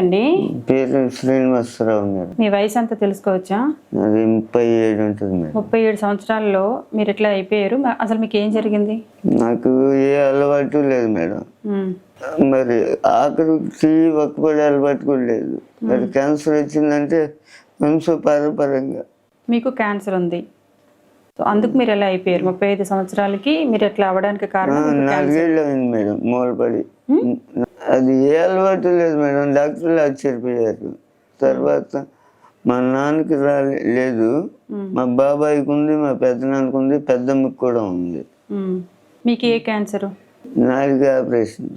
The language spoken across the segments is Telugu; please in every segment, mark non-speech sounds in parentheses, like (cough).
పేరేంటండి పేరు శ్రీనివాసరావు గారు మీ వయసు అంతా తెలుసుకోవచ్చా? అది ముప్పై ఏడు ఉంటుంది మేడం. ముప్పై ఏడు సంవత్సరాల్లో మీరు ఇట్లా అయిపోయారు. అసలు మీకు ఏం జరిగింది? నాకు ఏ అలవాటు లేదు మేడం. మరి ఆఖరికి ఒక్కపడే అలవాటు కూడా లేదు. మరి క్యాన్సర్ వచ్చిందంటే వంశపారపరంగా. మీకు క్యాన్సర్ ఉంది. సో అందుకు మీరు ఎలా అయిపోయారు? ముప్పై ఐదు సంవత్సరాలకి మీరు ఎట్లా అవ్వడానికి కారణం. నాలుగేళ్ళు అయింది మేడం మూలపడి. అది ఏ అలవాటు లేదు మేడం. డాక్టర్లు ఆశ్చర్యపోయారు తర్వాత మా నాన్నకి రాలే లేదు. మా బాబాయ్కి ఉంది మా పెద్దనాన్నకి ఉంది పెద్దమ్మకి కూడా ఉంది. మీకు ఏ క్యాన్సర్? నాలుగు ఆపరేషన్.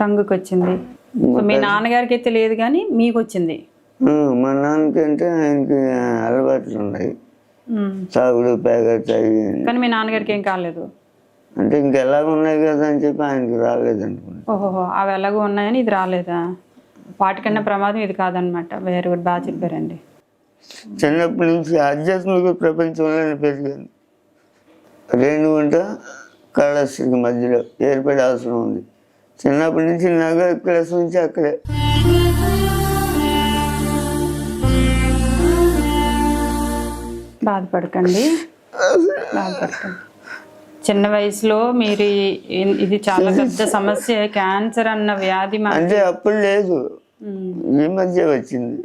టంగుకి వచ్చింది మీ నాన్నగారికి అయితే లేదు కానీ మీకు వచ్చింది మా నాన్నకి అంటే ఆయనకి అలవాట్లు ఉన్నాయి. తాగుడు పేగ తాగి కానీ మీ నాన్నగారికి ఏం కాలేదు. అంటే ఇంకెలా ఉన్నాయి కదా అని చెప్పి ఆయనకి రాలేదు ఓహోహో అవి ఎలాగో ఉన్నాయని ఇది రాలేదా? వాటికన్నా ప్రమాదం ఇది కాదనమాట. వేరే ఒకటి బాగా చెప్పారండి. చిన్నప్పటి నుంచి ఆధ్యాత్మిక ప్రపంచంలోనే పెరిగాను రేణుగుంట కాళహస్తికి మధ్యలో ఏర్పడే అవసరం ఉంది. చిన్నప్పటి నుంచి నగర క్లాస్ నుంచి అక్కడే. బాధపడకండి. బాధపడకండి. చిన్న వయసులో మీరు ఇది చాలా పెద్ద (laughs) సమస్య క్యాన్సర్ అన్న వ్యాధి అంటే అప్పుడు లేదు. ఈ మధ్య వచ్చింది.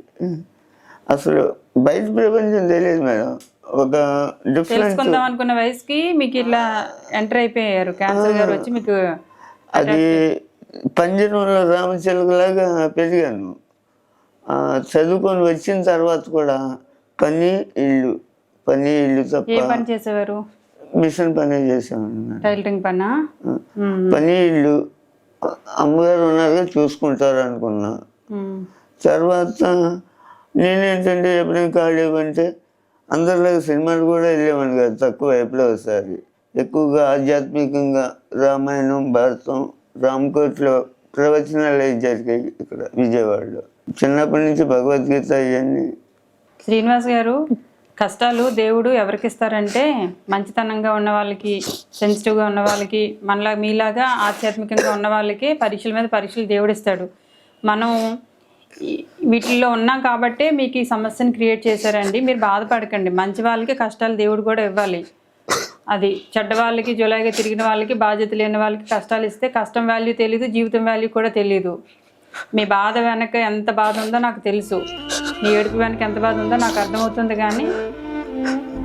అసలు బయట ప్రపంచం తెలియదు మేడం. ఒక తెలుసుకుందాం అనుకున్న వయసుకి మీకు ఇట్లా ఎంటర్ అయిపోయారు. క్యాన్సర్ గారు వచ్చి మీకు అది పంజరంలో రామచిలుకలాగా పెరిగాను. చదువుకొని వచ్చిన తర్వాత కూడా పని ఇల్లు పని ఇల్లు ఏ తప్ప పని చేసేవారు? మిషన్ పని టైలరింగ్ పనా? ఇల్లు. అమ్మగారు ఉన్నారుగా చూసుకుంటారు అనుకున్నా. తర్వాత నేనేంటంటే ఎప్పుడైనా ఖాళీ అంటే అందరిలాగా సినిమాలు కూడా వెళ్ళేవాడిని కాదు తక్కువ ఎప్పుడో ఒకసారి. ఎక్కువగా ఆధ్యాత్మికంగా రామాయణం భారతం రామకోట్లో ప్రవచనాలు జరిగాయి ఇక్కడ విజయవాడలో. చిన్నప్పటి నుంచి భగవద్గీత ఇవన్నీ శ్రీనివాస్ గారు కష్టాలు దేవుడు ఎవరికి ఇస్తారంటే మంచితనంగా ఉన్న వాళ్ళకి సెన్సిటివ్గా ఉన్న వాళ్ళకి మనలా మీలాగా ఆధ్యాత్మికంగా ఉన్న వాళ్ళకి పరీక్షల మీద పరీక్షలు దేవుడు ఇస్తాడు మనం వీటిల్లో ఉన్నాం కాబట్టే మీకు ఈ సమస్యను క్రియేట్ చేశారండి. మీరు బాధపడకండి. మంచి వాళ్ళకి కష్టాలు దేవుడు కూడా ఇవ్వాలి. అది చెడ్డ వాళ్ళకి జులాయిగా తిరిగిన వాళ్ళకి బాధ్యత లేని వాళ్ళకి కష్టాలు ఇస్తే కష్టం వాల్యూ తెలియదు జీవితం వాల్యూ కూడా తెలియదు మీ బాధ వెనక ఎంత బాధ ఉందో నాకు తెలుసు. మీ ఏడుపు వెనక ఎంత బాధ ఉందో నాకు అర్థమవుతుంది కానీ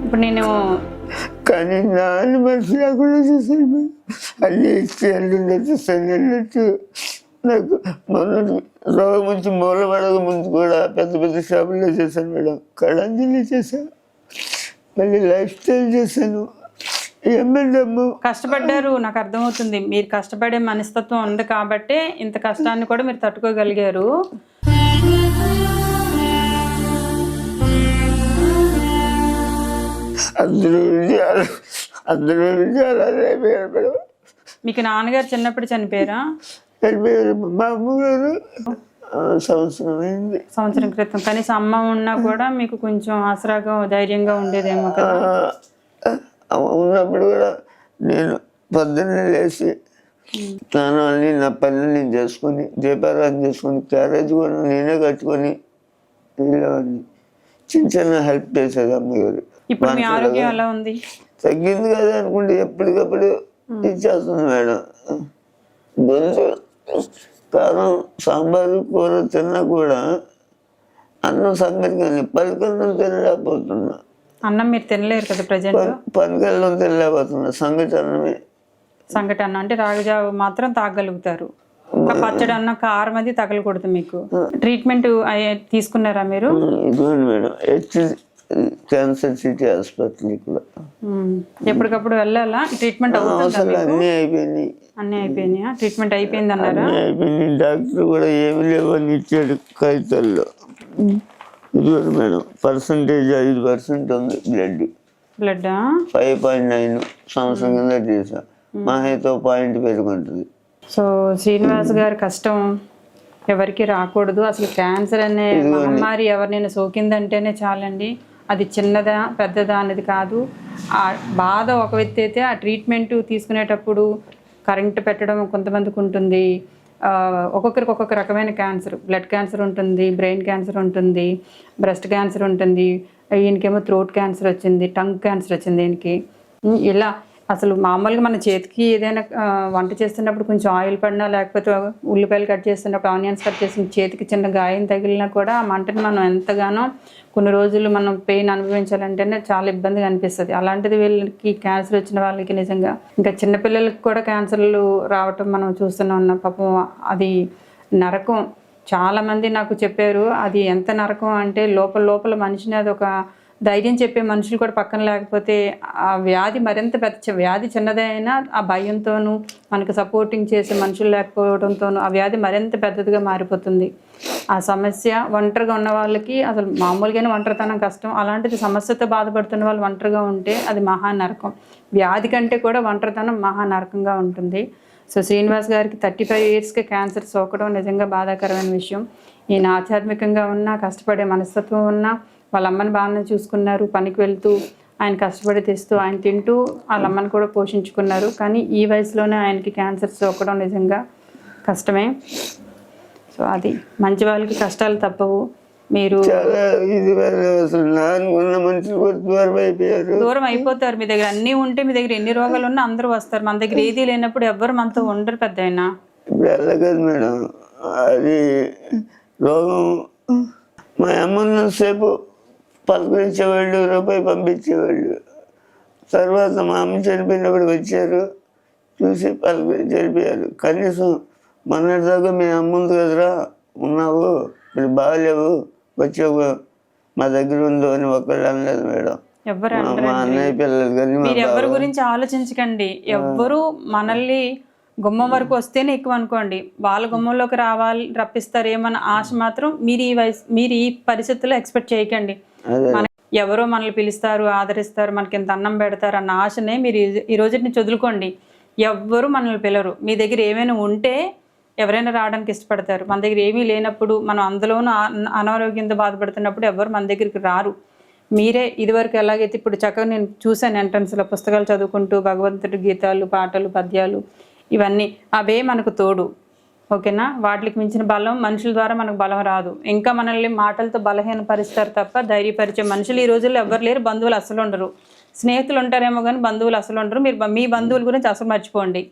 ఇప్పుడు నేను కానీ నాన్న మనసు లేకుండా చేశాను మేడం. అన్ని ఇచ్చి అల్లు ఉండొచ్చు సన్ని వెళ్ళొచ్చు నాకు మొన్న రోగం నుంచి మూలపడక ముందు కూడా పెద్ద పెద్ద షాపుల్లో చేశాను మేడం. కళాంజలి చేశాను. మళ్ళీ లైఫ్ స్టైల్ చేశాను. కష్టపడ్డారు నాకు అర్థమవుతుంది. మీరు కష్టపడే మనస్తత్వం ఉంది కాబట్టే ఇంత కష్టాన్ని కూడా మీరు తట్టుకోగలిగారు. అందరూ విజయాలు అందరూ విజయాలు అదే అయిపోయారు మేడం. మీకు నాన్నగారు చిన్నప్పుడు చనిపోయారా? మా అమ్మగారు. ఆ, సంవత్సరం అయింది. సంవత్సరం క్రితం. కనీసం అమ్మ ఉన్నా కూడా మీకు కొంచెం ఆసరాగా ధైర్యంగా ఉండేదేమో కదా? ఉన్నప్పుడు కూడా నేను పొద్దున్నే లేచి స్నానం అన్ని నా పనులు నేను చేసుకొని దీపారాధన చేసుకొని క్యారేజ్ కూడా నేనే కట్టుకొని వెళ్ళేవాడిని. చిన్న చిన్న హెల్ప్ చేసేది అమ్మగారు. ఇప్పుడు మీ ఆరోగ్యం ఎలా ఉంది? తగ్గింది కదా అనుకుంటే ఎప్పటికప్పుడు ఇచ్చేస్తుంది మేడం. గొంతు కారం సాంబారు కూర తిన్నా కూడా అన్నం సంగతి కానీ పలికన్నం తినలేకపోతున్నా. అన్నం మీరు తినలేరు కదా ప్రజెంట్? పలికల్లం తినలేకపోతున్నా. సంగతి అన్నమే సంఘటన అంటే రాగజావ మాత్రం తాగలుగుతారు. పచ్చడి అన్న కారం అది తగలకూడదు మీకు. ట్రీట్మెంట్ తీసుకున్నారా మీరు? మేడం. క్యాన్సర్ సిటీ హాస్పిటల్ ఇక్కడ ఉమ్. ఎప్పటికప్పుడు వెళ్ళాలా? ట్రీట్మెంట్ అసలు అన్నీ అయిపోయినాయి. అన్నీ అయిపోయినాయా? ట్రీట్మెంట్ అయిపోయింది అన్నారా? అన్నీ అయిపోయినాయి. డాక్టర్ కూడా ఏమి లేవని ఇచ్చాడు కాగితాల్లో. ఇదిగోండి మేడం పర్సంటేజ్ ఐదు పర్సెంట్ ఉంది blood. Blood five point nine సంవత్సరం కింద చేసా మా హైతో పాయింట్ పెరుగుంటుంది. సో శ్రీనివాస్ గారి కష్టం ఎవరికి రాకూడదు. అసలు క్యాన్సర్ అనే మహమ్మారి ఎవరినైనా సోకిందంటేనే చాలండి. అది చిన్నదా పెద్దదా అనేది కాదు. ఆ బాధ ఒక వ్యక్తి అయితే ఆ ట్రీట్మెంట్ తీసుకునేటప్పుడు కరెంట్ పెట్టడం కొంతమందికి ఉంటుంది. ఒక్కొక్కరికి ఒక్కొక్క రకమైన క్యాన్సర్ బ్లడ్ క్యాన్సర్ ఉంటుంది బ్రెయిన్ క్యాన్సర్ ఉంటుంది బ్రెస్ట్ క్యాన్సర్ ఉంటుంది ఈయనకేమో థ్రోట్ క్యాన్సర్ వచ్చింది టంగ్ క్యాన్సర్ వచ్చింది ఈయనకి. ఇలా అసలు మామూలుగా మన చేతికి ఏదైనా వంట చేస్తున్నప్పుడు కొంచెం ఆయిల్ పడినా లేకపోతే ఉల్లిపాయలు కట్ చేస్తున్నప్పుడు ఆనియన్స్ కట్ చేసిన చేతికి చిన్న గాయం తగిలినా కూడా ఆ మంటని మనం ఎంతగానో కొన్ని రోజులు మనం పెయిన్ అనుభవించాలంటేనే చాలా ఇబ్బందిగా అనిపిస్తుంది. అలాంటిది వీళ్ళకి క్యాన్సర్ వచ్చిన వాళ్ళకి నిజంగా. ఇంకా చిన్నపిల్లలకి కూడా క్యాన్సర్లు రావటం మనం చూస్తూనే ఉన్నాం పాపం అది నరకం. చాలామంది నాకు చెప్పారు అది ఎంత నరకం అంటే లోపల లోపల మనిషిని అది ఒక ధైర్యం చెప్పే మనుషులు కూడా పక్కన లేకపోతే ఆ వ్యాధి మరింత పెద్ద చి- వ్యాధి చిన్నదైనా అయినా ఆ భయంతోనూ మనకు సపోర్టింగ్ చేసే మనుషులు లేకపోవడంతోనూ ఆ వ్యాధి మరింత పెద్దదిగా మారిపోతుంది. ఆ సమస్య ఒంటరిగా ఉన్న వాళ్ళకి అసలు మామూలుగానే ఒంటరితనం కష్టం. అలాంటిది సమస్యతో బాధపడుతున్న వాళ్ళు ఒంటరిగా ఉంటే అది మహా నరకం వ్యాధి కంటే కూడా ఒంటరితనం మహా నరకంగా ఉంటుంది. సో శ్రీనివాస్ గారికి థర్టీ ఫైవ్ ఇయర్స్కి క్యాన్సర్ సోకడం నిజంగా బాధాకరమైన విషయం. ఈయన ఆధ్యాత్మికంగా ఉన్నా కష్టపడే మనస్తత్వం ఉన్నా వాళ్ళ అమ్మని బాగానే చూసుకున్నారు పనికి వెళ్తూ ఆయన కష్టపడి తెస్తూ ఆయన తింటూ వాళ్ళ అమ్మని కూడా పోషించుకున్నారు. కానీ ఈ వయసులోనే ఆయనకి క్యాన్సర్ సోకడం నిజంగా కష్టమే. సో అది మంచి వాళ్ళకి కష్టాలు తప్పవు. మీరు దూరం అయిపోతారు మీ దగ్గర. అన్నీ ఉంటే మీ దగ్గర ఎన్ని రోగాలు ఉన్నా అందరూ వస్తారు. మన దగ్గర ఏది లేనప్పుడు ఎవ్వరు మనతో ఉండరు పెద్ద అయినా వెళ్ళగదు మేడం. అది రోగం. మా అమ్మ సేపు పలకరించేవాళ్ళు రూపాయి పంపించేవాళ్ళు. తర్వాత మా అమ్మ చనిపోయినప్పుడు వచ్చారు. చూసి పలకరించి చనిపోయారు. కనీసం మొన్నటిదాకా మీ అమ్మ ఉంది కదరా ఉన్నావు ఇప్పుడు బాగాలేవు వచ్చావు. మా దగ్గర ఉందో అని ఒక్కళ్ళు అనలేదు మేడం. ఎవ్వరు మా- అన్నయ్య పిల్లలు కానీ మీరు ఎవరి గురించి ఆలోచించకండి. ఎవ్వరు మనల్ని గుమ్మం వరకు వస్తేనే ఎక్కువ అనుకోండి. వాళ్ళ గుమ్మంలోకి రావాలి రప్పిస్తారేమన్న ఆశ మాత్రం మీరు ఈ వయసు మీరు ఈ పరిస్థితుల్లో ఎక్స్పెక్ట్ చేయకండి. మన ఎవరో మనల్ని పిలుస్తారు ఆదరిస్తారు మనకి ఇంత అన్నం పెడతారు అన్న ఆశనే మీరు ఈ- ఈ రోజు నుంచి వదులుకోండి ఎవ్వరు మనల్ని పిలరు. మీ దగ్గర ఏమైనా ఉంటే ఎవరైనా రావడానికి ఇష్టపడతారు. మన దగ్గర ఏమీ లేనప్పుడు మనం అందులోనూ అనారోగ్యంతో బాధపడుతున్నప్పుడు ఎవరు మన దగ్గరికి రారు. మీరే ఇదివరకు ఎలాగైతే ఇప్పుడు చక్కగా నేను చూశాను ఎంట్రన్స్లో పుస్తకాలు చదువుకుంటూ భగవంతుడి గీతాలు పాటలు పద్యాలు ఇవన్నీ అవే మనకు తోడు. ఓకేనా? వాటికి మించిన బలం మనుషుల ద్వారా మనకు బలం రాదు. ఇంకా మనల్ని మాటలతో బలహీనపరుస్తారు తప్ప ధైర్యపరిచే మనుషులు ఈ రోజుల్లో ఎవరు లేరు. బంధువులు అసలు ఉండరు. స్నేహితులు ఉంటారేమో కానీ బంధువులు అసలు ఉండరు. మీరు మీ బంధువుల గురించి అసలు మర్చిపోండి.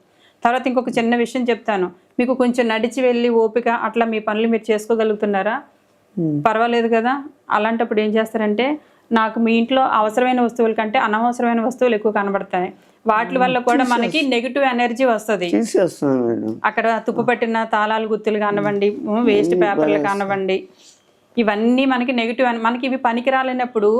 తర్వాత ఇంకొక చిన్న విషయం చెప్తాను. మీకు కొంచెం నడిచి వెళ్ళి ఓపిక అట్లా మీ పనులు మీరు చేసుకోగలుగుతున్నారా? పర్వాలేదు కదా? అలాంటప్పుడు ఏం చేస్తారంటే నాకు మీ ఇంట్లో అవసరమైన వస్తువుల కంటే అనవసరమైన వస్తువులు ఎక్కువ కనబడతాయి. వాటి వల్ల కూడా మనకి నెగిటివ్ ఎనర్జీ వస్తుంది. అక్కడ తుప్పు పట్టిన తాళాలు గుత్తులు కానివ్వండి వేస్ట్ పేపర్లు కానివ్వండి ఇవన్నీ మనకి నెగిటివ్ మనకి ఇవి పనికి రాలేనప్పుడు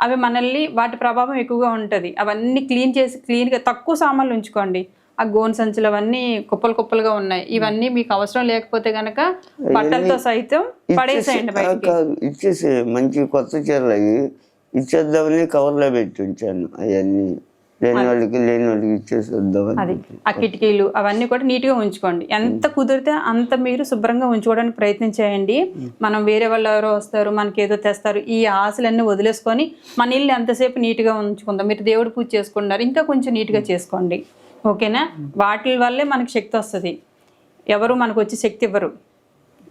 అవి మనల్ని వాటి ప్రభావం ఎక్కువగా ఉంటుంది. అవన్నీ క్లీన్ చేసి క్లీన్గా తక్కువ సామాన్లు ఉంచుకోండి. ఆ గోన్ సంచులు అవన్నీ కుప్పలు కుప్పలుగా ఉన్నాయి. ఇవన్నీ మీకు అవసరం లేకపోతే గనక బట్టలతో సైతం పడేసేయండి ఇచ్చేసే మంచి కొత్త చీరలు అవి ఇచ్చేద్దామని కవర్లో పెట్టి ఉంచాను అవన్నీ. లేని వాళ్ళకి లేని వాళ్ళకి ఇచ్చేసి అది. ఆ కిటికీలు అవన్నీ కూడా నీట్గా ఉంచుకోండి. ఎంత కుదిరితే అంత మీరు శుభ్రంగా ఉంచుకోవడానికి ప్రయత్నం చేయండి. మనం వేరే వాళ్ళు ఎవరో వస్తారు మనకి ఏదో తెస్తారు ఈ ఆశలన్నీ వదిలేసుకొని మన ఇల్లు ఎంతసేపు నీట్గా ఉంచుకుందాం. మీరు దేవుడు పూజ చేసుకుంటున్నారు ఇంకా కొంచెం నీట్గా చేసుకోండి. ఓకేనా? వాటి వల్లే మనకి శక్తి వస్తుంది. ఎవరు మనకు వచ్చి శక్తి ఇవ్వరు.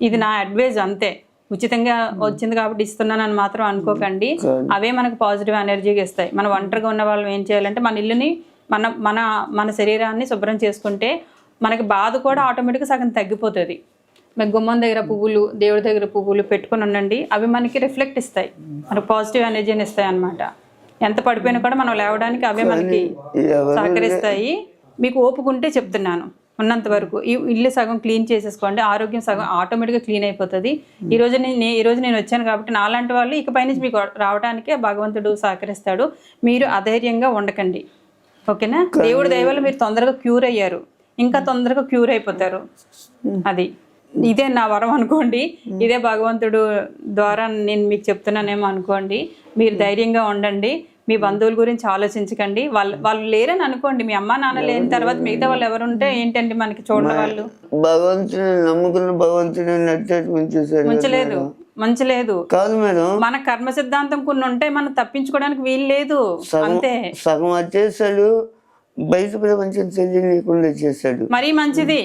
ఇది నా అడ్వైజ్ అంతే. ఉచితంగా వచ్చింది కాబట్టి ఇస్తున్నానని మాత్రం అనుకోకండి. అవే మనకు పాజిటివ్ ఎనర్జీగా ఇస్తాయి. మనం ఒంటరిగా ఉన్న వాళ్ళు ఏం చేయాలంటే మన ఇల్లుని మన మన మన శరీరాన్ని శుభ్రం చేసుకుంటే మనకి బాధ కూడా ఆటోమేటిక్గా సగం తగ్గిపోతుంది. మీకు గుమ్మం దగ్గర పువ్వులు దేవుడి దగ్గర పువ్వులు పెట్టుకొని ఉండండి. అవి మనకి రిఫ్లెక్ట్ ఇస్తాయి. మనకు పాజిటివ్ ఎనర్జీని ఇస్తాయి అన్నమాట. ఎంత పడిపోయినా కూడా మనం లేవడానికి అవే మనకి సహకరిస్తాయి. మీకు ఓపుకుంటే చెప్తున్నాను. ఉన్నంత వరకు. ఈ ఇల్లు సగం క్లీన్ చేసేసుకోండి. ఆరోగ్యం సగం ఆటోమేటిక్గా క్లీన్ అయిపోతుంది. ఈ రోజు నేను ఈ రోజు నేను వచ్చాను కాబట్టి నాలాంటి వాళ్ళు ఇకపై నుంచి మీకు రావడానికే భగవంతుడు సహకరిస్తాడు. మీరు అధైర్యంగా ఉండకండి. ఓకేనా? దేవుడి దయ వల్ల మీరు తొందరగా క్యూర్ అయ్యారు. ఇంకా తొందరగా క్యూర్ అయిపోతారు. అది. ఇదే నా వరం అనుకోండి. ఇదే భగవంతుడు ద్వారా నేను మీకు చెప్తున్నానేమో అనుకోండి. మీరు ధైర్యంగా ఉండండి. మీ బంధువుల గురించి ఆలోచించకండి. వాళ్ళు వాళ్ళు లేరని అనుకోండి. మీ అమ్మ నాన్న లేని తర్వాత మిగతా వాళ్ళు ఎవరు ఉంటే ఏంటండి మనకి చూడని వాళ్ళు? భగవంతుని నమ్ముకున్న భగవంతుని ఉంచేసాడు మంచలేదు. కాదు మేడం. మన కర్మ సిద్ధాంతం కొన్ని ఉంటే మనం తప్పించుకోవడానికి వీలు లేదు. అంతే. సగం వచ్చేసాడు బయట ప్రపంచం తెలియనీయకుండా చేశాడు. మరీ మంచిది.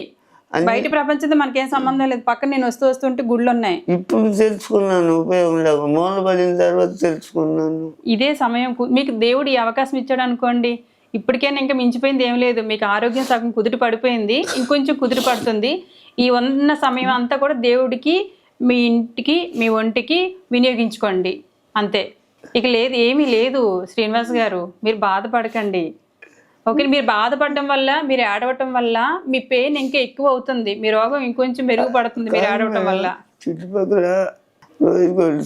బయట ప్రపంచంతో మనకేం సంబంధం లేదు. పక్కన నేను వస్తూ వస్తుంటే గుళ్ళు ఉన్నాయి ఇప్పుడు తెలుసుకున్నాను ఉపయోగం లేక మూలపడిన తర్వాత తెలుసుకున్నాను. ఇదే సమయం మీకు దేవుడు ఈ అవకాశం ఇచ్చాడు అనుకోండి. ఇప్పటికైనా ఇంకా మించిపోయింది ఏం లేదు. మీకు ఆరోగ్యం సగం కుదిరి పడిపోయింది. ఇంకొంచెం కుదిరి పడుతుంది. ఈ ఉన్న సమయం అంతా కూడా దేవుడికి మీ ఇంటికి మీ ఒంటికి వినియోగించుకోండి. అంతే. ఇక లేదు ఏమీ లేదు శ్రీనివాస్ గారు. మీరు బాధపడకండి. ఓకే మీరు బాధపడడం వల్ల మీరు ఏడవటం వల్ల మీ పెయిన్ ఇంకా ఎక్కువ అవుతుంది. మీ రోగం ఇంకొంచెం మెరుగుపడుతుంది మీరు ఏడవటం వల్ల. చుట్టుపక్కల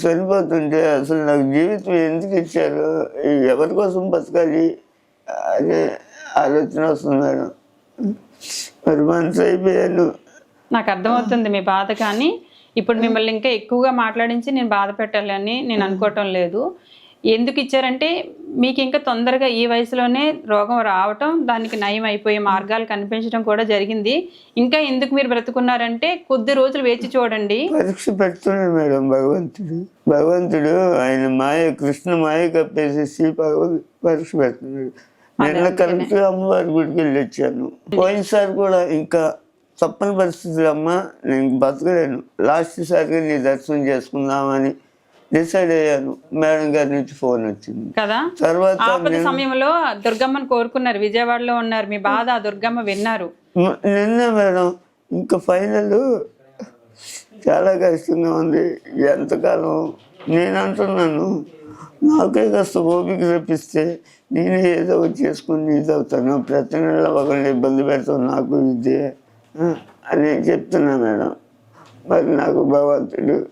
చనిపోతుంటే అసలు నాకు జీవితం ఎందుకు ఇచ్చారు? ఎవరి కోసం బతకాలి? అనే ఆలోచన వస్తుంది మేడం. మరి మనసు అయిపోయాను. నాకు అర్థమవుతుంది మీ బాధ కానీ ఇప్పుడు మిమ్మల్ని ఇంకా ఎక్కువగా మాట్లాడించి నేను బాధ పెట్టాలని నేను అనుకోవటం లేదు. ఎందుకు ఇచ్చారంటే మీకు ఇంకా తొందరగా ఈ వయసులోనే రోగం రావటం దానికి నయం అయిపోయే మార్గాలు కనిపించడం కూడా జరిగింది. ఇంకా ఎందుకు మీరు బ్రతుకున్నారంటే కొద్ది రోజులు వేచి చూడండి. పరీక్ష పెడుతున్నాడు మేడం భగవంతుడు. భగవంతుడు ఆయన మాయ కృష్ణ మాయ కప్పేసేసి పరీక్ష పెడుతున్నాడు. నిన్న కరెక్ట్ అమ్మవారి గుడికి వెళ్ళి వచ్చాను. పోయినసారి కూడా ఇంకా తప్పని పరిస్థితులు అమ్మ నేను బతకలేను. లాస్ట్ సారిగా నీ దర్శనం చేసుకుందామని డిసైడ్ అయ్యాను మేడం గారి నుంచి ఫోన్ వచ్చింది. కదా? తర్వాత ఆపద సమయంలో దుర్గమ్మను కోరుకున్నారు. విజయవాడలో ఉన్నారు. మీ బాధ ఆ దుర్గమ్మ విన్నారు. నిన్న మేడం ఇంకా ఫైనల్ చాలా కష్టంగా ఉంది. ఎంతకాలం? నేను అంటున్నాను నాకే కాస్త ఓపిక తెప్పిస్తే నేనే ఏదో చేసుకుని ఇది అవుతాను. ప్రతి నెల ఒకరిని ఇబ్బంది పెడతాను నాకు ఇది అని చెప్తున్నా మేడం. మరి నాకు భగవంతుడు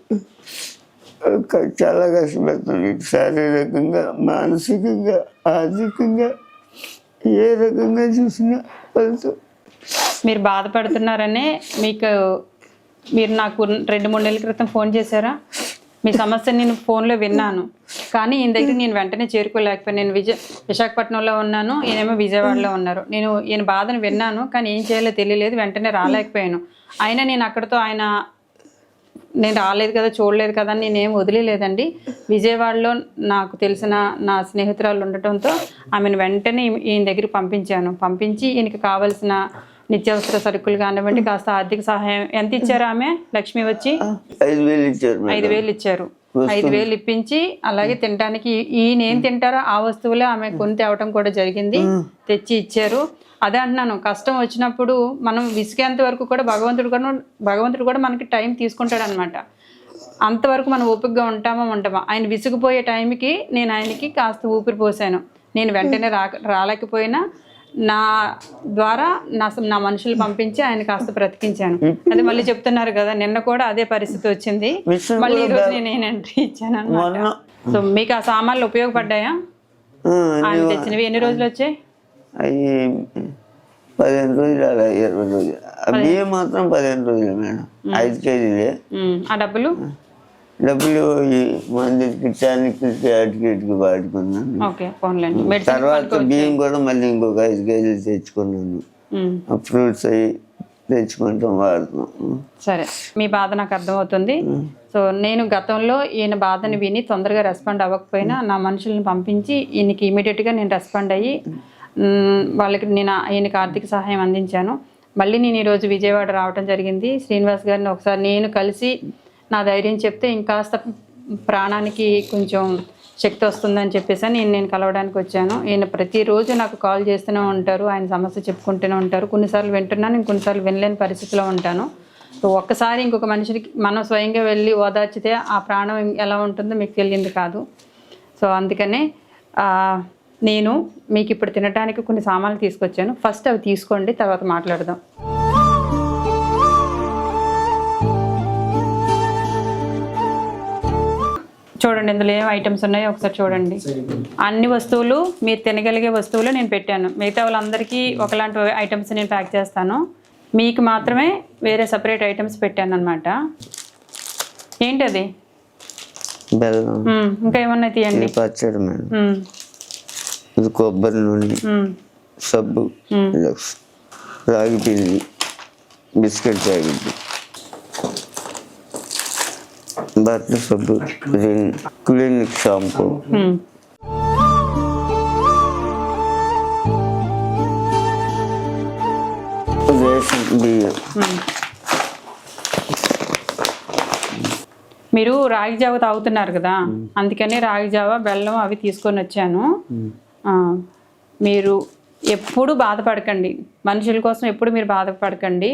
చాలా కష్టపెడుతుంది శారీరకంగా మానసికంగా ఆర్థికంగా ఏ రకంగా చూసినా ఫలితం మీరు బాధపడుతున్నారనే మీకు మీరు నాకు రెండు మూడు నెలల క్రితం ఫోన్ చేశారా? మీ సమస్య నేను ఫోన్లో విన్నాను. కానీ ఈయన దగ్గర నేను వెంటనే చేరుకోలేకపోయాను. నేను విజయ విశాఖపట్నంలో ఉన్నాను ఈయనేమో విజయవాడలో ఉన్నారు. నేను ఈయన బాధను విన్నాను కానీ ఏం చేయాలో తెలియలేదు వెంటనే రాలేకపోయాను. అయినా నేను అక్కడితో ఆయన నేను రాలేదు కదా చూడలేదు కదా అని నేనేం వదిలేదండి విజయవాడలో నాకు తెలిసిన నా స్నేహితురాలు ఉండటంతో ఆమెను వెంటనే ఈయన దగ్గరికి పంపించాను. పంపించి ఈయనకి కావలసిన నిత్యావసర సరుకులు కానివ్వండి కాస్త ఆర్థిక సహాయం ఎంత ఇచ్చారు ఆమె? లక్ష్మి వచ్చి ఐదు వేలు ఇచ్చారు మేడం. ఐదు వేలు ఇచ్చారు. ఐదు వేలు ఇప్పించి అలాగే తినడానికి ఈయన ఏం తింటారో ఆ వస్తువులే ఆమె కొని తేవటం కూడా జరిగింది. తెచ్చి ఇచ్చారు. అదే అంటున్నాను. కష్టం వచ్చినప్పుడు మనం విసిగేంత వరకు కూడా భగవంతుడు కూడా భగవంతుడు కూడా మనకి టైం తీసుకుంటాడు అనమాట అంతవరకు మనం ఓపికగా ఉంటామా ఉంటామా ఆయన విసిగిపోయే టైంకి నేను ఆయనకి కాస్త ఊపిరి పోసాను. నేను వెంటనే రా రాలేకపోయినా నా ద్వారా నా నా మనుషులు పంపించి ఆయన కాస్త బ్రతికించాను. అదే మళ్ళీ చెప్తున్నారు కదా నిన్న కూడా అదే పరిస్థితి వచ్చింది. మళ్ళీ ఈ రోజు నేను ఎంట్రీ ఇచ్చాను అనమాట సో మీకు ఆ సామాన్లు ఉపయోగపడ్డాయా? ఆయన తెచ్చినవి ఎన్ని రోజులు వచ్చాయి? అవి పదిహేను రోజులు అలా ఇరవై రోజులు. ఆ బియ్యం మాత్రం పదిహేను రోజులు మేడం. ఐదు కేజీలే. ఆ డబ్బులు? డబ్బులు మందికి చానికి అటుకి ఇటుకి వాడుకున్నాను. తర్వాత బియ్యం కూడా మళ్ళీ ఇంకొక ఐదు కేజీలు తెచ్చుకున్నాను. ఫ్రూట్స్ అవి తెచ్చుకుంటాం వాడుతాం సరే మీ బాధ నాకు అర్థమవుతుంది. సో నేను గతంలో ఈయన బాధని విని తొందరగా రెస్పాండ్ అవ్వకపోయినా నా మనుషుల్ని పంపించి ఈయనకి ఇమీడియట్గా నేను రెస్పాండ్ అయ్యి వాళ్ళకి నేను ఆయనకి ఆర్థిక సహాయం అందించాను. మళ్ళీ నేను ఈరోజు విజయవాడ రావడం జరిగింది. శ్రీనివాస్ గారిని ఒకసారి నేను కలిసి నా ధైర్యం చెప్తే ఇంకాస్త ప్రాణానికి కొంచెం శక్తి వస్తుందని చెప్పేసి అని నేను నేను కలవడానికి వచ్చాను. ఈయన ప్రతిరోజు నాకు కాల్ చేస్తూనే ఉంటారు. ఆయన సమస్య చెప్పుకుంటూనే ఉంటారు. కొన్నిసార్లు వింటున్నాను ఇంకొన్నిసార్లు వినలేని పరిస్థితిలో ఉంటాను. సో ఒక్కసారి ఇంకొక మనిషికి మనం స్వయంగా వెళ్ళి ఓదార్చితే ఆ ప్రాణం ఎలా ఉంటుందో మీకు తెలియంది కాదు. సో అందుకనే నేను మీకు ఇప్పుడు తినడానికి కొన్ని సామాన్లు తీసుకొచ్చాను. ఫస్ట్ అవి తీసుకోండి తర్వాత మాట్లాడదాం. చూడండి ఇందులో ఏం ఐటమ్స్ ఉన్నాయో ఒకసారి చూడండి. అన్ని వస్తువులు మీరు తినగలిగే వస్తువులు నేను పెట్టాను. మిగతా వాళ్ళందరికీ ఒకలాంటి ఐటమ్స్ నేను ప్యాక్ చేస్తాను. మీకు మాత్రమే వేరే సపరేట్ ఐటమ్స్ పెట్టాను అనమాట ఏంటది మ్మ్, ఇంకా ఏమన్నా తీయండి? పచ్చడి ఇది కొబ్బరి నూనె సబ్బు రాగి పిండి బిస్కెట్ ప్యాకెట్ బట్టల సబ్బు క్లినిక్ షాంపూ. రేషన్ బియ్యం. మీరు రాగి జావ తాగుతున్నారు కదా? అందుకని రాగి జావ బెల్లం అవి తీసుకొని వచ్చాను. మీరు ఎప్పుడు బాధపడకండి. మనుషుల కోసం ఎప్పుడు మీరు బాధపడకండి.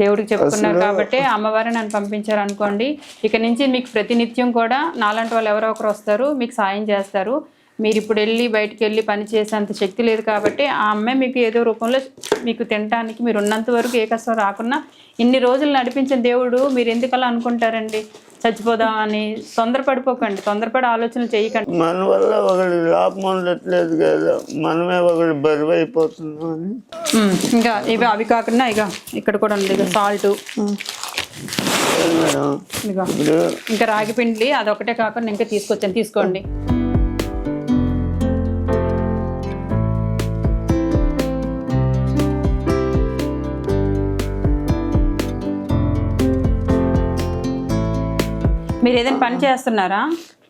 దేవుడికి చెప్పుకున్నారు కాబట్టి అమ్మవారు నన్ను పంపించారు అనుకోండి ఇక నుంచి మీకు ప్రతినిత్యం కూడా నాలాంటి వాళ్ళు ఎవరో ఒకరు వస్తారు మీకు సాయం చేస్తారు. మీరు ఇప్పుడు వెళ్ళి బయటికి వెళ్ళి పని చేసేంత శక్తి లేదు కాబట్టి ఆ అమ్మాయి మీకు ఏదో రూపంలో మీకు తినడానికి మీరు ఉన్నంత వరకు ఏ కష్టం రాకున్నా ఇన్ని రోజులు నడిపించిన దేవుడు మీరు ఎందుకలా అనుకుంటారండి? చచ్చిపోదామని తొందరపడిపోకండి తొందరపడి ఆలోచనలు చేయకండి. మన వల్ల ఒకటి లాభం ఉండట్లేదు కదా మనమే ఒకటి బరువు అయిపోతున్నాం అని ఇంకా ఇవి అవి కాకుండా ఇక ఇక్కడ కూడా ఉంది ఇక సాల్ట్. ఇంకా రాగి పిండి అదొకటే కాకుండా ఇంకా తీసుకొచ్చాను తీసుకోండి. మీరు ఏదైనా పని చేస్తున్నారా?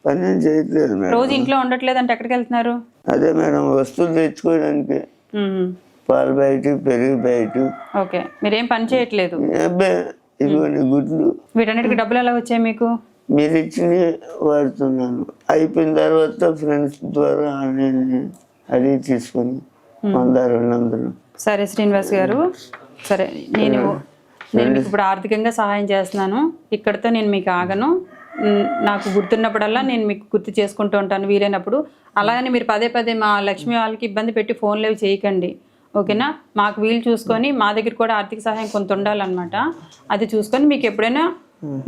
పని చేయట్లేదు మేడం. రోజు ఇంట్లో ఉండట్లేదు అంటే ఎక్కడికి వెళ్తున్నారు? అదే మేడం వస్తువులు తెచ్చుకోవడానికి. పాలు బయట పెరుగు బయట ఓకే. మీరేం పని చేయట్లేదు? ఇదిగోండి గుడ్లు. వీటన్నిటికి డబ్బులు ఎలా వచ్చాయి మీకు? మీరు ఇచ్చినవి వాడుతున్నాను. అయిపోయిన తర్వాత ఫ్రెండ్స్ ద్వారా నేను అడిగి తీసుకొని వంద రెండు వందలు. సరే శ్రీనివాస్ గారు. సరే నేను నేను మీకు ఇప్పుడు ఆర్థికంగా సహాయం చేస్తున్నాను. ఇక్కడితో నేను మీకు ఆగను. నాకు గుర్తున్నప్పుడల్లా నేను మీకు గుర్తు చేసుకుంటూ ఉంటాను వీలైనప్పుడు. అలాగని మీరు పదే పదే మా లక్ష్మి వాళ్ళకి ఇబ్బంది పెట్టి ఫోన్లు అవి చేయకండి. ఓకేనా? మాకు వీలు చూసుకొని మా దగ్గర కూడా ఆర్థిక సహాయం కొంత ఉండాలన్నమాట. అది చూసుకొని మీకు ఎప్పుడైనా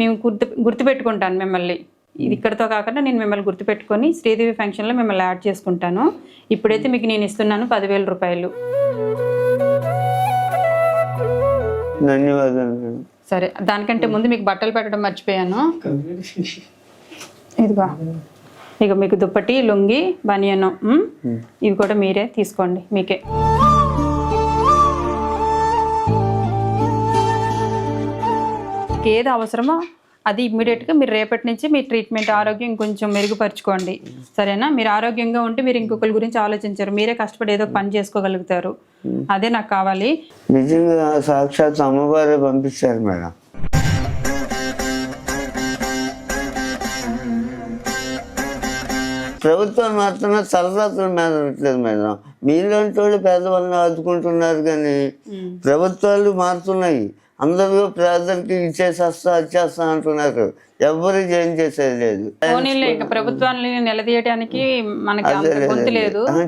మేము గుర్తు గుర్తుపెట్టుకుంటాను మిమ్మల్ని. ఇది ఇక్కడితో కాకుండా నేను మిమ్మల్ని గుర్తుపెట్టుకొని శ్రీదేవి ఫంక్షన్లో మిమ్మల్ని యాడ్ చేసుకుంటాను. ఇప్పుడైతే మీకు నేను ఇస్తున్నాను పదివేల రూపాయలు. ధన్యవాదాలు. సరే దానికంటే ముందు మీకు బట్టలు పెట్టడం మర్చిపోయాను. ఇదిగో. ఇక మీకు దుప్పటి లుంగి బనియను? ఇవి కూడా మీరే తీసుకోండి మీకు. ఏది అవసరమో అది ఇమ్మీడియట్గా మీరు రేపటి నుంచి మీ ట్రీట్మెంట్ ఆరోగ్యం కొంచెం మెరుగుపరచుకోండి. సరేనా? మీరు ఆరోగ్యంగా ఉంటే మీరు ఇంకొకరి గురించి ఆలోచించరు. మీరే కష్టపడి ఏదో పని చేసుకోగలుగుతారు. అదే నాకు కావాలి. నిజంగా సాక్షాత్ అమ్మవారే పంపించారు మేడం. ప్రభుత్వం మాత్రం తలరాత్రుల మేడం. మీలాంటి వాళ్ళు పేదవాళ్ళని ఆదుకుంటున్నారు కానీ ప్రభుత్వాలు మారుతున్నాయి. అందరూ పేదలకి ఇచ్చేసేస్తా వచ్చేస్తా అంటున్నారు. ఎవరికి ఏం చేసేది లేదు. ప్రభుత్వాన్ని నిలదీయడానికి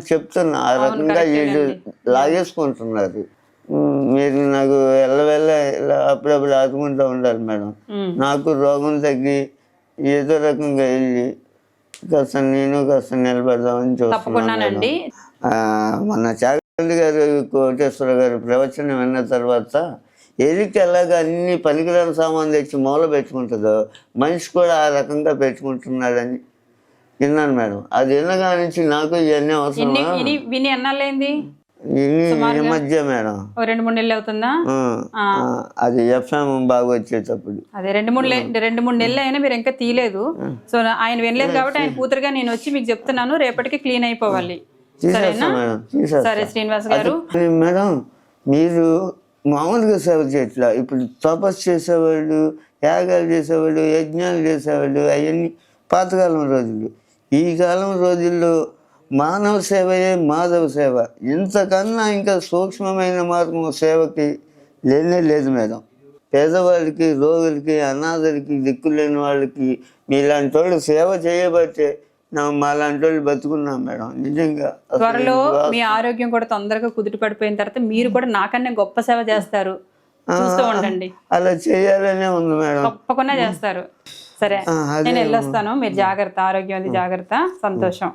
చెప్తున్నా ఆ రకంగా వీళ్ళు లాగేసుకుంటున్నారు. మీరు నాకు ఎల్లవెల్ల ఇలా అప్పుడప్పుడు ఆదుకుంటూ ఉండాలి మేడం. నాకు రోగం తగ్గి ఏదో రకంగా వెళ్ళి కాస్త నేను కాస్త నిలబడదామని చూస్తున్నాను తప్పకుండానండి ఆ, మన చాగంటి గారు కోటేశ్వర గారి ప్రవచనం విన్న తర్వాత ఎలికి ఎలాగ అన్ని పనికిరాని సామాన్ తెచ్చి మూల పెట్టుకుంటుందో మనిషి కూడా ఆ రకంగా పెట్టుకుంటున్నాడని విన్నాను మేడం. అది వినగా నుంచి నాకు ఇవన్నీ అవసరం విని ఎన్నాళ్ళైంది ఈ మధ్య మేడం. రెండు మూడు నెలలు అవుతుందా? అది ఎఫ్ఎం బాగా వచ్చేటప్పుడు. అదే రెండు మూడు రెండు మూడు నెలలు అయినా మీరు ఇంకా తీయలేదు. సో ఆయన వినలేదు కాబట్టి ఆయన కూతురుగా నేను వచ్చి మీకు చెప్తున్నాను. రేపటికి క్లీన్ అయిపోవాలి. సరే శ్రీనివాస్ గారు. మేడం మీరు మామూలుగా సేవ చేయట్లా. ఇప్పుడు తపస్సు చేసేవాళ్ళు యాగాలు చేసేవాళ్ళు యజ్ఞాలు చేసేవాళ్ళు అవన్నీ పాతకాలం రోజులు. ఈ కాలం రోజుల్లో మానవ సేవయే మాధవ సేవ. ఇంతకన్నా ఇంకా సూక్ష్మమైన మార్గం సేవకి లేనే లేదు మేడం. పేదవాళ్ళకి రోగులకి అనాథలకి దిక్కులేని వాళ్ళకి మీలాంటి వాళ్ళు సేవ చేయబట్టే మాలాంటి వాళ్ళు బతుకున్నాం మేడం. నిజంగా త్వరలో మీ ఆరోగ్యం కూడా తొందరగా కుదుట పడిపోయిన తర్వాత మీరు కూడా నాకన్నా గొప్ప సేవ చేస్తారు. చూస్తూ ఉండండి. అలా చేయాలనే ఉంది మేడం. తప్పకుండా చేస్తారు. సరే నేను వెళ్ళొస్తాను. మీరు జాగ్రత్త ఆరోగ్యం అది జాగ్రత్త. సంతోషం.